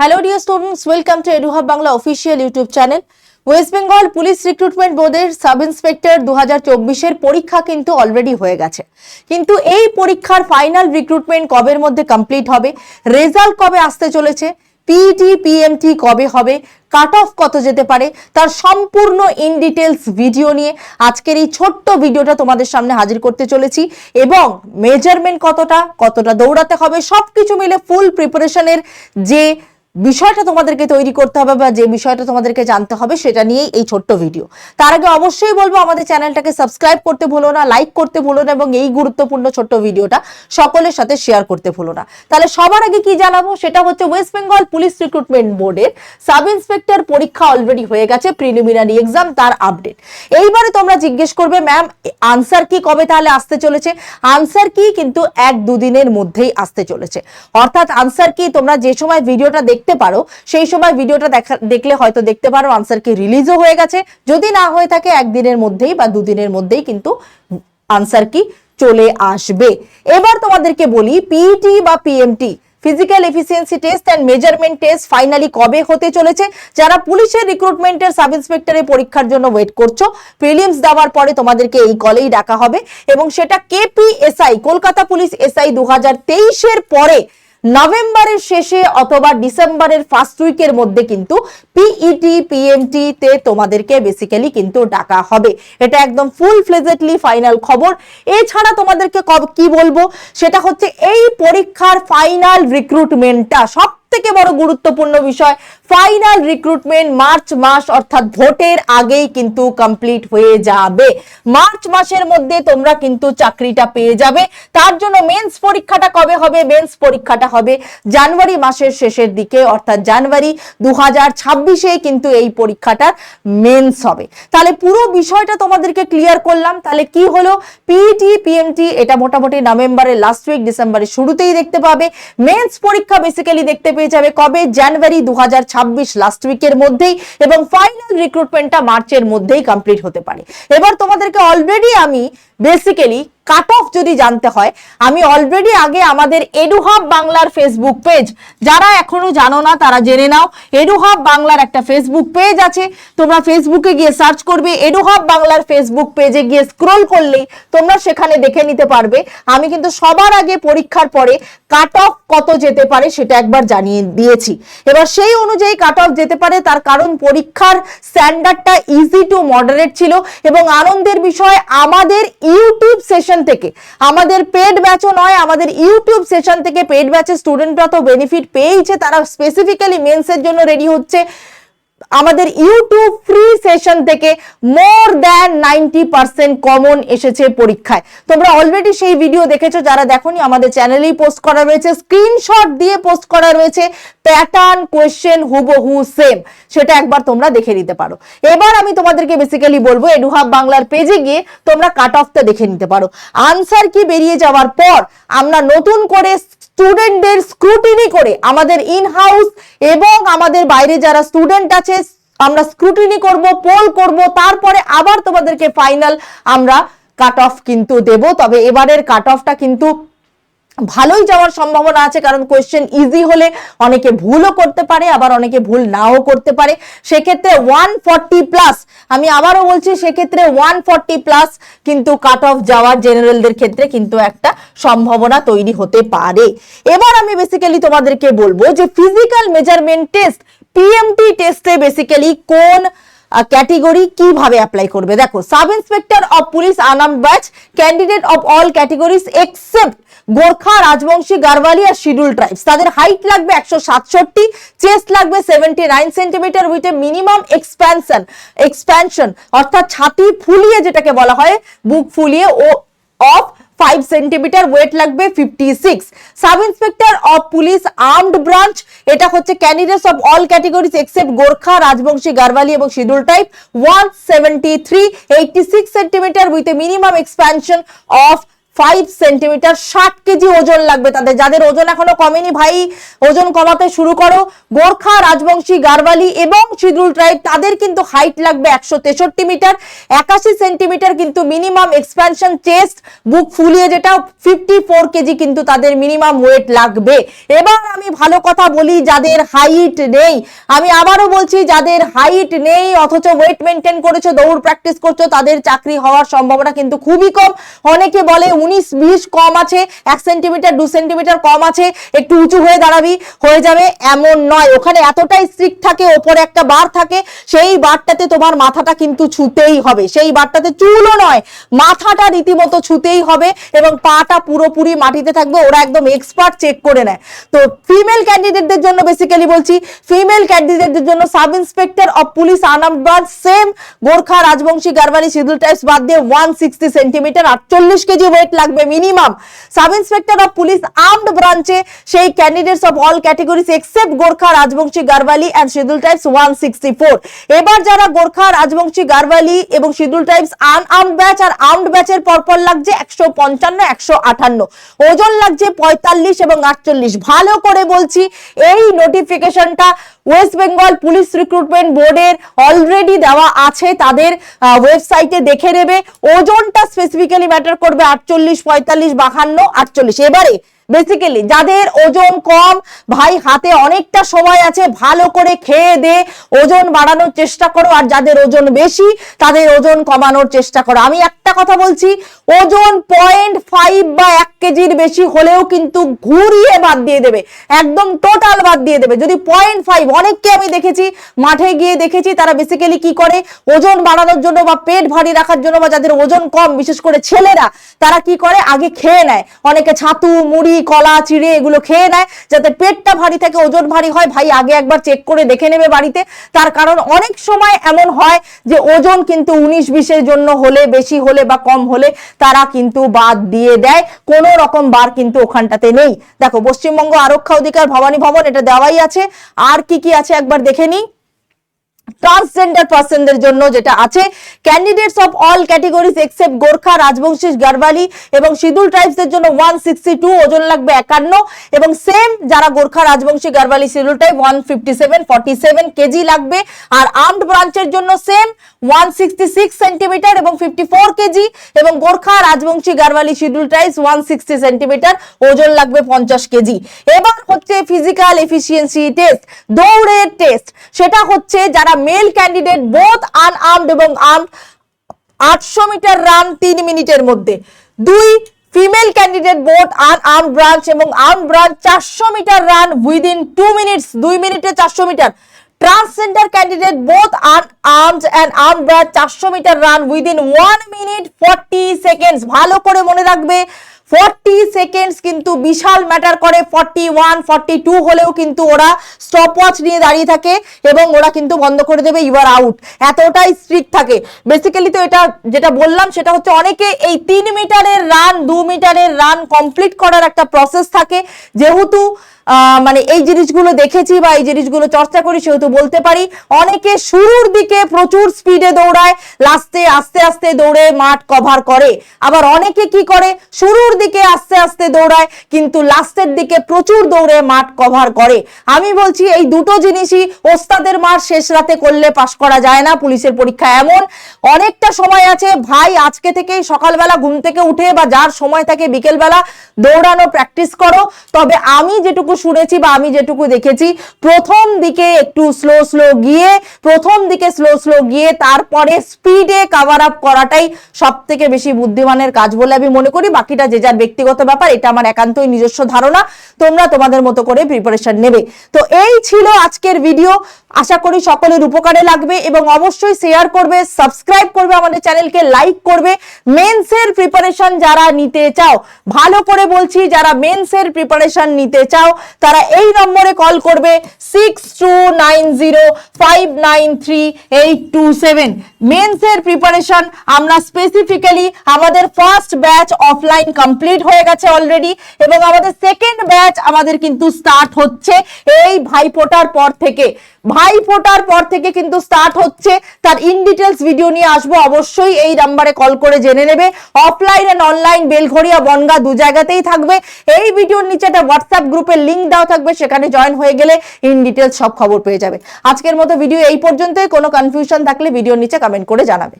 Hello dear students welcome to Eduhub Bangla official YouTube channel West Bengal police recruitment বোর্ডের sub inspector দু হাজার পরীক্ষা কিন্তু already হয়ে গেছে। কিন্তু এই পরীক্ষার ফাইনাল রিক্রুটমেন্ট কবের মধ্যে কমপ্লিট হবে? রেজাল্ট কবে আসতে চলেছে? পিইটি পিএমটি কবে হবে? কাট অফ কত যেতে পারে? তার সম্পূর্ণ ইন ডিটেলস ভিডিও নিয়ে আজকের এই ছোট্ট ভিডিওটা তোমাদের সামনে হাজির করতে চলেছি এবং মেজারমেন্ট কতটা কতটা দৌড়াতে হবে, সবকিছু মিলে ফুল প্রিপারেশনের যে বিষয়টা তোমাদেরকে তৈরি করতে হবে বা যে বিষয়টা তোমাদেরকে জানতে হবে সেটা নিয়েই এই ছোট্ট ভিডিও। তার আগে অবশ্যই বলব, আমাদের চ্যানেলটাকে সাবস্ক্রাইব করতে ভুলো না, লাইক করতে ভুলো না এবং এই গুরুত্বপূর্ণ ছোট্ট ভিডিওটা সকলের সাথে শেয়ার করতে ভুলো না। তাহলে সবার আগে কি জানাব? সেটা হচ্ছে ওয়েস্ট বেঙ্গল পুলিশ রিক্রুটমেন্ট বোর্ডের সাব ইন্সপেক্টর পরীক্ষা অলরেডি হয়ে গেছে প্রিলিমিনারি এক্সাম তার আপডেট এইবারে তোমরা জিজ্ঞেস করবে ম্যাম আনসার কি কবে তাহলে আসতে চলেছে? আনসার কি কিন্তু এক দুদিনের মধ্যেই আসতে চলেছে। অর্থাৎ আনসার কি তোমরা যে সময় ভিডিওটা দেখতে পারো। সেই সময় ভিডিওটা দেখা, দেখলে হয়তো দেখতে পারো আনসার কি রিলিজও হয়ে গেছে। যদি না হয়ে থাকে, একদিনের মধ্যেই বা দুদিনের মধ্যেই কিন্তু আনসার কি চলে আসবে। এবার তোমাদেরকে বলি পিইটি বা PMT physical efficiency test and measurement test finally কবে হতে চলেছে? যারা পুলিশের রিক্রুটমেন্টের সাব ইন্সপেক্টরের পরীক্ষার জন্য ওয়েট করছ প্রিলিমস দেওয়ার পরে তোমাদেরকে এই কলেই ডাকা হবে। এবং সেটা কেপিএসআই কলকাতা পুলিশ এসআই দু হাজার তেইশের পরে নভেম্বরের শেষে অথবা ডিসেম্বরের ফার্স্ট উইকের মধ্যে কিন্তু পিইটি পিএমটি তে তোমাদেরকে বেসিক্যালি কিন্তু ডাকা হবে। এটা একদম ফুল ফ্লেজেডলি ফাইনাল খবর। এছাড়া তোমাদেরকে কি বলব? সেটা হচ্ছে এই পরীক্ষার ফাইনাল রিক্রুটমেন্টটা সব থেকে বড় গুরুত্বপূর্ণ বিষয় ফাইনাল রিক্রুটমেন্ট মার্চ মাস, অর্থাৎ ভোটের আগেই কিন্তু কমপ্লিট হয়ে যাবে। মার্চ মাসের মধ্যে তোমরা কিন্তু চাকরিটা পেয়ে যাবে। তার জন্য মেন্স পরীক্ষাটা কবে হবে? মেন্স পরীক্ষাটা হবে জানুয়ারি মাসের শেষের দিকে, অর্থাৎ জানুয়ারি দু হাজার কিন্তু এই পরীক্ষাটার মেন্স হবে। তাহলে পুরো বিষয়টা তোমাদেরকে ক্লিয়ার করলাম। তাহলে কি হলো? পিইটি পিএমটি এটা মোটামুটি নভেম্বরের লাস্ট উইক ডিসেম্বরের শুরুতেই দেখতে পাবে। মেন্স পরীক্ষা বেসিক্যালি দেখতে পেয়ে যাবে কবে? জানুয়ারি দু লাস্ট উইকের মধ্যেই এবং ফাইনাল রিক্রুটমেন্টটা মার্চের মধ্যেই কমপ্লিট হতে পারে। এবার তোমাদেরকে অলরেডি আমি বেসিক্যালি কাট অফ যদি জানতে হয়, আমি অলরেডি আগে আমাদের এডুহাব বাংলার ফেসবুক পেজ যারা এখনও জানো না তারা জেনে নাও এডুহাব বাংলার একটা ফেসবুক পেজ আছে, তোমরা ফেসবুকে গিয়ে সার্চ করবে এডুহাব বাংলার ফেসবুক পেজে গিয়ে স্ক্রোল করলেই তোমরা সেখানে দেখে নিতে পারবে। আমি কিন্তু সবার আগে পরীক্ষার পরে কাট অফ কত যেতে পারে সেটা একবার জানিয়ে দিয়েছি। এবার সেই অনুযায়ী কাট অফ যেতে পারে, তার কারণ পরীক্ষার স্ট্যান্ডার্ডটা ইজি টু মডারেট ছিল এবং আনন্দের বিষয় আমাদের ইউটিউব সেশন থেকে। আমাদের পেড ব্যাচও নয়, আমাদের ইউটিউব সেশন থেকে পেড ব্যাচের স্টুডেন্টরা তো বেনিফিট পেয়েইছে, তারা স্পেসিফিক্যালি মেন্সের জন্য রেডি হচ্ছে। আমাদের ইউটিউব ফ্রি সেশন থেকে more than ninety percent common এসেছে পরীক্ষায়। তোমরা অলরেডি সেই ভিডিও দেখেছ, যারা দেখোনি, আমাদের চ্যানেলেই পোস্ট করা রয়েছে স্ক্রিনশট দিয়ে পোস্ট করা রয়েছে প্যাটার্ন কোয়েশ্চেন হুবহু সেম সেটা একবার তোমরা দেখে নিতে পারো। এবার আমি তোমাদেরকে বেসিক্যালি বলব, এডুহাব বাংলার পেজে গিয়ে তোমরা কাট অফটা দেখে নিতে পারো। আনসার কি বেরিয়ে যাওয়ার পর, আমরা নতুন করে স্টুডেন্টদের স্ক্রুটিনি করে আমাদের ইন হাউস এবং আমাদের বাইরে যারা স্টুডেন্ট আছে আমরা স্ক্রুটিনি করব পোল করব, তারপরে আবার তোমাদেরকে ফাইনাল আমরা কাট অফ কিন্তু দেব। তবে এবারের কাট অফটা কিন্তু ভালোই যাওয়ার সম্ভাবনা আছে, কারণ কোয়েশ্চেন ইজি হলে অনেকে ভুলও করতে পারে, আবার অনেকে ভুল নাও করতে পারে। সেক্ষেত্রে ওয়ান ফর্টি প্লাস আমি আবারও বলছি সেক্ষেত্রে ওয়ান ফর্টি প্লাস কিন্তু কাট অফ যাওয়ার জেনারেলদের ক্ষেত্রে কিন্তু একটা সম্ভাবনা তৈরি হতে পারে। এবার আমি বেসিক্যালি তোমাদেরকে বলব যে ফিজিক্যাল মেজারমেন্ট টেস্ট পিএমটি টেস্টে বেসিক্যালি কোন ক্যাটেগরি কীভাবে অ্যাপ্লাই করবে? দেখো sub inspector of police Anam batch candidate of all categories except Gorkha, Rajbanshi, Garhwali R schedule tribes. তাদের হাইট লাগবে একশো সাতষট্টি চেস্ট লাগবে seventy nine centimetre with a minimum expansion expansion অর্থাৎ ছাতি ফুলিয়ে যেটাকে বলা হয়, বুক ফুলিয়ে ও অফ ফাইভ সেন্টিমিটার ওয়েট লাগবে fifty six sub inspector of police armed branch এটা হচ্ছে candidates of all categories except Gorkha, Rajbanshi, Garhwali এবং schedule type one seventy three eighty six centimetre with a minimum expansion of five centimetre ষাট KG ওজন লাগবে তাদের। যাদের ওজন এখনও কমেনি ভাই, ওজন কমাতে শুরু করো। গোর্খা, রাজবংশী, গারবালি এবং শিডুল ট্রাইব তাদের কিন্তু হাইট লাগবে একশো তেষট্টি মিটার একাশি সেন্টিমিটার কিন্তু মিনিমাম এক্সপ্যানশন চেস্ট বুক ফুলিয়ে যেটা ফিফটি ফোর কেজি কিন্তু তাদের মিনিমাম ওয়েট লাগবে। এবার আমি ভালো কথা বলি যাদের হাইট নেই। আমি আবারও বলছি, যাদের হাইট নেই, অথচ ওয়েট মেনটেন করেছ, দৌড় প্র্যাকটিস করছ, তাদের চাকরি হওয়ার সম্ভাবনা কিন্তু খুবই কম। অনেকে বলে উনিশ বিশ কম আছে, এক সেন্টিমিটার দু সেন্টিমিটার কম আছে, একটু উঁচু হয়ে দাঁড়াবি, হয়ে যাবে এমন নয়। ওখানে এতটাই স্ট্রিক্ট থাকে, ওপরে একটা বার থাকে, সেই বারটাতে তোমার মাথাটা কিন্তু ছুতেই হবে। সেই বারটাতে চুলও নয়, মাথাটা রীতিমতো ছুতেই হবে এবং পাটা পুরোপুরি মাটিতে থাকবে, ওরা একদম এক্সপার্ট চেক করে নেয়। তো ফিমেল ক্যান্ডিডেটদের জন্য বেসিক্যালি বলছি ফিমেল ক্যান্ডিডেটদের জন্য sub inspector of police Anam branch same Gorkha, Rajbanshi Garhwali schedule types বাদ দিয়ে ওয়ান সিক্সটি সেন্টিমিটার আটচল্লিশ কেজি ওয়েট লাগবে minimum sub inspector of police armed ব্রাঞ্চে সেই candidates of all categories except Gorkha Rajbanshi Garhwali and schedule types one sixty four এবার যারা গোর্খা রাজবংশী গারবালি এবং schedule types unarmed batch আর আর্মড ব্যাচের পরপর লাগছে একশো পঞ্চান্ন, একশো ওজন লাগছে পঁয়তাল্লিশ এবং আটচল্লিশ। ভালো করে বলছি, এই নোটিফিকেশনটা ওয়েস্ট বেঙ্গল পুলিশ রিক্রুটমেন্ট বোর্ডের অলরেডি দেওয়া আছে, তাদের ওয়েবসাইটে দেখে নেবে। ওজনটা স্পেসিফিক্যালি ম্যাটার করবে আটচল্লিশ পঁয়তাল্লিশ, বাহান্ন, আটচল্লিশ। এবারে বেসিক্যালি যাদের ওজন কম, ভাই হাতে অনেকটা সময় আছে, ভালো করে খেয়ে দে, ওজন বাড়ানোর চেষ্টা করো, আর যাদের ওজন বেশি, তাদের ওজন কমানোর চেষ্টা করো। আমি একটা কথা বলছি, ওজন পয়েন্ট ফাইভ বা এক কেজির বেশি হলেও কিন্তু ঘুরিয়ে বাদ দিয়ে দেবে, একদম টোটাল বাদ দিয়ে দেবে। যদি পয়েন্ট ফাইভ অনেককে আমি দেখেছি, মাঠে গিয়ে দেখেছি, তারা বেসিক্যালি কি করে, ওজন বাড়ানোর জন্য বা পেট ভারী রাখার জন্য বা যাদের ওজন কম, বিশেষ করে ছেলেরা, তারা কি করে, আগে খেয়ে নেয়। অনেকে ছাতু, মুড়ি কলা, চিড়ে এগুলো খেয়ে নেয়, যাতে পেটটা ভারী থাকে, ওজন ভারী হয়। ভাই, আগে একবার চেক করে দেখে নেবে বাড়িতে। তার কারণ অনেক সময় এমন হয় যে, ওজন কিন্তু উনিশ বিশের জন্য হলে, বেশি হলে বা কম হলে তারা কিন্তু বাদ দিয়ে দেয়। কোনো রকম বার কিন্তু ওখানটাতে নেই। দেখো, পশ্চিমবঙ্গ আরক্ষা অধিকার, ভবানী ভবন, এটা দেওয়াই আছে। আর কি কি আছে একবার দেখে নিই। ট্রান্সজেন্ডার পার্সনদের জন্য যেটা আছে। Candidates of all categories except Gorkha Rajbanshi Garhwali এবং শিডুল ট্রাইবসদের জন্য ওয়ান সিক্সটি টু ওজন লাগবে একান্ন এবং সেম যারা Gorkha Rajbanshi Garhwali schedule type one fifty seven forty seven KG লাগবে। আর আর্মড ব্রাঞ্চের জন্য same one sixty six centimetre এবং ফিফটি ফোর কেজি এবং Gorkha Rajbanshi Garhwali schedule types one sixty centimetre ওজন লাগবে পঞ্চাশ কেজি এবার হচ্ছে ফিজিক্যাল এফিসিয়েন্সি টেস্ট দৌড়ের টেস্ট সেটা হচ্ছে যারা মেল ক্যান্ডিডেট বোথ আনআর্মড এবং আর্মড আটশো মিটার রান তিন মিনিটের মধ্যে। দুই female candidate both unarm branch এবং আর্ম ব্রাঞ্চ চারশো metre run within two minutes দুই মিনিটে চারশো metre transgender candidate both unarmed and arm branch চারশো metre run within one minute forty seconds ভালো করে মনে রাখবে ফর্টি সেকেন্ডস কিন্তু বিশাল ম্যাটার করে, ফর্টি ওয়ান, ফর্টি টু হলেও কিন্তু ওরা স্টপ ওয়াচ নিয়ে দাঁড়িয়ে থাকে এবং ওরা কিন্তু বন্ধ করে দেবে, ইউ আর আউট। এতটাই স্ট্রিক্ট থাকে। বেসিক্যালি তো এটা যেটা বললাম, সেটা হচ্ছে অনেকে এই তিন মিটারের রান দু মিটারের রান কমপ্লিট করার একটা প্রসেস থাকে। যেহেতু মানে এই জিনিসগুলো দেখেছি বা এই জিনিসগুলো চর্চা করি সেহেতু বলতে পারি। অনেকে শুরুর দিকে প্রচুর স্পিডে দৌড়ায়, লাস্টে আস্তে আস্তে দৌড়ে মাঠ কভার করে। আবার অনেকে কি করে? শুরুর দিকে আস্তে আস্তে দৌড়ায়, কিন্তু লাস্টের দিকে প্রচুর দৌড়ে মাঠ কভার করে। আমি বলছি এই দুটো জিনিসই ওস্তাদের মার শেষ রাতে করলে পাশ করা যায় না, পুলিশের পরীক্ষা এমন। অনেকটা সময় আছে, ভাই আজকে থেকেই সকালবেলা ঘুম থেকে উঠে বা যার সময় থাকে বিকেলবেলা দৌড়ানো প্র্যাকটিস করো। তবে আমি যেটুকু শুনেছি বা আমি যেটুকু দেখেছি, প্রথম দিকে একটু স্লো স্লো গিয়ে, প্রথম দিকে স্লো স্লো গিয়ে তারপরে স্পিডে কাভার আপ করাটাই সব থেকে বেশি বুদ্ধিমানের কাজ বলে আমি মনে করি। বাকিটা যে যার ব্যক্তিগত ব্যাপার, এটা আমার একান্তই নিজস্ব ধারণা। তোমরা তোমাদের মতো করে প্রিপারেশন নেবে। তো এই ছিল আজকের ভিডিও আশা করি সকলের উপকারে লাগবে এবং অবশ্যই শেয়ার করবে সাবস্ক্রাইব করবে আমাদের চ্যানেলকে লাইক করবে। মেন্সের প্রিপারেশন যারা নিতে চাও, ভালো করে বলছি, যারা মেন্সের প্রিপারেশন নিতে চাও, তারা এই নম্বরে কল করবে six two nine zero five nine three eight two seven মেন্সের preparation আমরা স্পেসিফিক্যালি আমাদের ফার্স্ট ব্যাচ অফলাইন কমপ্লিট হয়ে গেছে অলরেডি এবং আমাদের সেকেন্ড ব্যাচ আমাদের কিন্তু স্টার্ট হচ্ছে এই ভাইফোঁটার পর থেকে। ভাই ফোটার পর থেকে কিন্তু স্টার্ট হচ্ছে। তার ইন ডিটেলস ভিডিও নিয়ে আসব। অবশ্যই এই নাম্বারে কল করে জেনে নেবে। Offline and online Belgharia Bongaon দু জায়গাতেই থাকবে। এই ভিডিওর নিচে একটা হোয়াটসঅ্যাপ গ্রুপের লিঙ্ক দেওয়া থাকবে। সেখানে জয়েন হয়ে গেলে ইন ডিটেলস সব খবর পেয়ে যাবে। আজকের মতো ভিডিও এই পর্যন্তই। কোনো কনফিউশন থাকলে ভিডিওর নিচে কমেন্ট করে জানাবে।